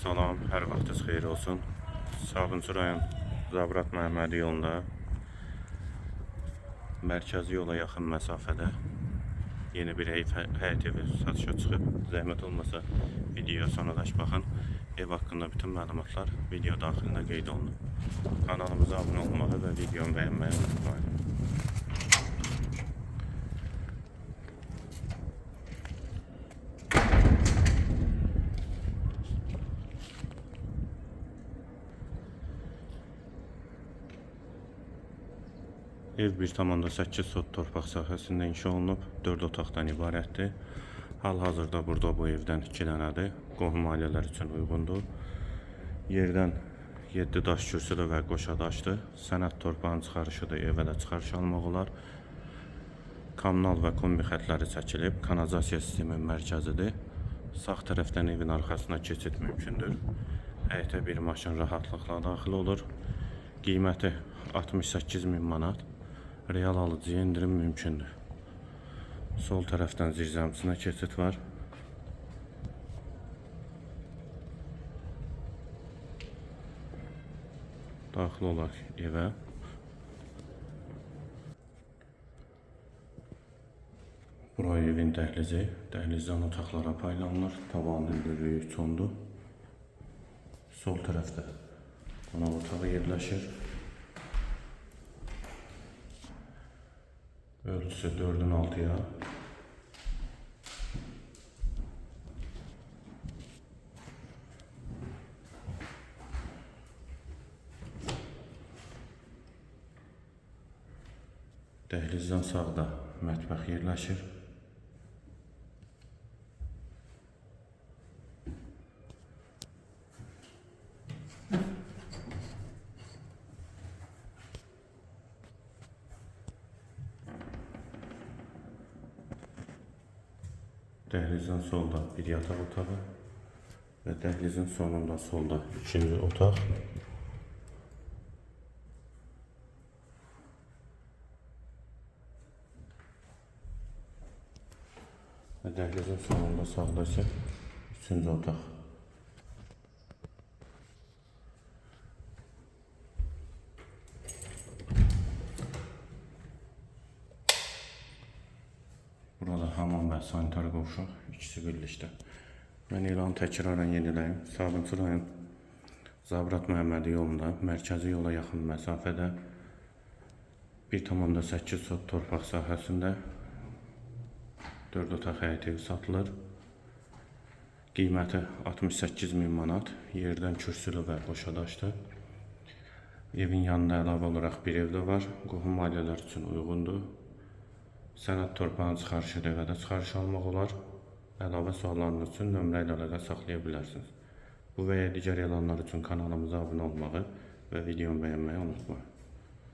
Salam, hər vaxtınız xeyir olsun. Sabunçu rayon Zabrat Məhəmmədi yolunda mərkəzi yola yaxın məsafədə yeni bir ev hə- həyət evi satışa çıxıb. Zəhmət olmasa videoya sonradaş baxın. Ev haqqında bütün məlumatlar video daxilində qeyd olunub. Kanalımıza abunə olmağı və videomu bəyənməyi unutmayın. Ev 1,8 sot torpaq sahəsində inşa olunub, 4 otaqdan ibarətdir. Hal-hazırda burada bu evdən 2 dənədir. Qohum ailələr üçün uyğundur. Yerdən 7 daş kürsülü və qoşa daşdır. Sənəd torpağın çıxarışıdır, evə də çıxarış almaq olar. Kommunal və kombi xətləri çəkilib, kanalizasiya sisteminin mərkəzidir. Sağ tərəfdən evin arxasına keçid mümkündür. Həyətə bir maşın rahatlıqla daxil olur. Qiyməti 68 min manat. Real alıcıya indirim mümkündür. Sol tərəfdən zirzəmisinə keçid var. Daxil olaq evə. Bura evin dəhlizi. Dəhlizdən otaqlara paylanılır. Tavanın böyüklüyü 3 ondur. Sol tərəfdə qonaq otağı yerləşir. Ölçüsü 4'ün 6'ya. Dəhlizdən sağda mətbəx yerləşir. Dəhlizin solda bir yataq otağı və dəhlizin sonunda solda ikinci otaq. Və dəhlizin sonunda sağda isə üçüncü otaq. Və sanitar qovşaq ikisi birlikdə. Mən elanı təkrarən yeniləyim. Sabunçu rayon Zabrat Məhəmmədi yolunda mərkəzi yola yaxın məsafədə 1,8 sot torpaq sahəsində 4 otaq həyət satılır. Qiyməti 68 min manat. Yerdən kürsülü və qoşadaşdır. Evin yanında əlavə olaraq bir ev də var. Qohum ailələr üçün uyğundur. Sənəd torpağın çıxarışı da evə də çıxarış almaq olar. Əlavə suallarınız üçün nömrə ilə əlaqə saxlaya bilərsiniz. Bu və ya digər elanlar üçün kanalımıza abunə olmağı və videomu bəyənməyi unutmayın.